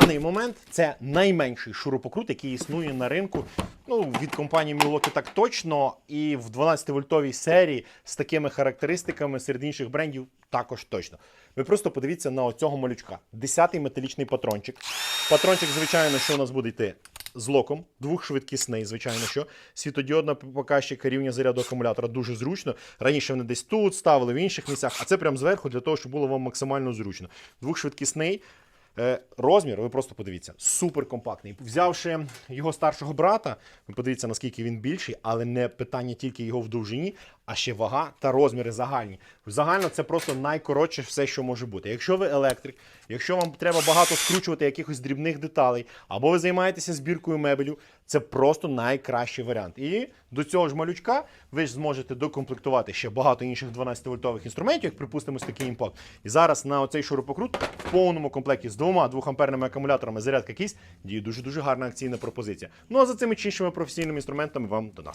даний момент це найменший шурупокрут, який існує на ринку. Ну, від компанії Milwaukee так точно. І в 12-вольтовій серії з такими характеристиками серед інших брендів також точно. Ви просто подивіться на оцього малючка. Десятий металічний патрончик. Патрончик, звичайно, що у нас буде йти з локом, двохшвидкісний, звичайно, що світодіодна показчика рівня заряду акумулятора дуже зручно. Раніше вони десь тут ставили в інших місцях, а це прямо зверху для того, щоб було вам максимально зручно. Двохшвидкісний. Е, Розмір, ви просто подивіться, супер компактний. Взявши його старшого брата, ви подивіться, наскільки він більший, але не питання тільки його в довжині, а ще вага та розміри загальні. Загально це просто найкоротше все, що може бути. Якщо ви електрик, якщо вам треба багато скручувати якихось дрібних деталей, або ви займаєтеся збіркою мебелю, це просто найкращий варіант. І до цього ж малючка ви ж зможете докомплектувати ще багато інших 12-вольтових інструментів, як припустимо, такий імпакт. І зараз на оцей шурупокрут повному комплекті з двома 2-амперними акумуляторами зарядка кість діє дуже дуже гарна акційна пропозиція. Ну а за цими чи іншими професійними інструментами вам до нас.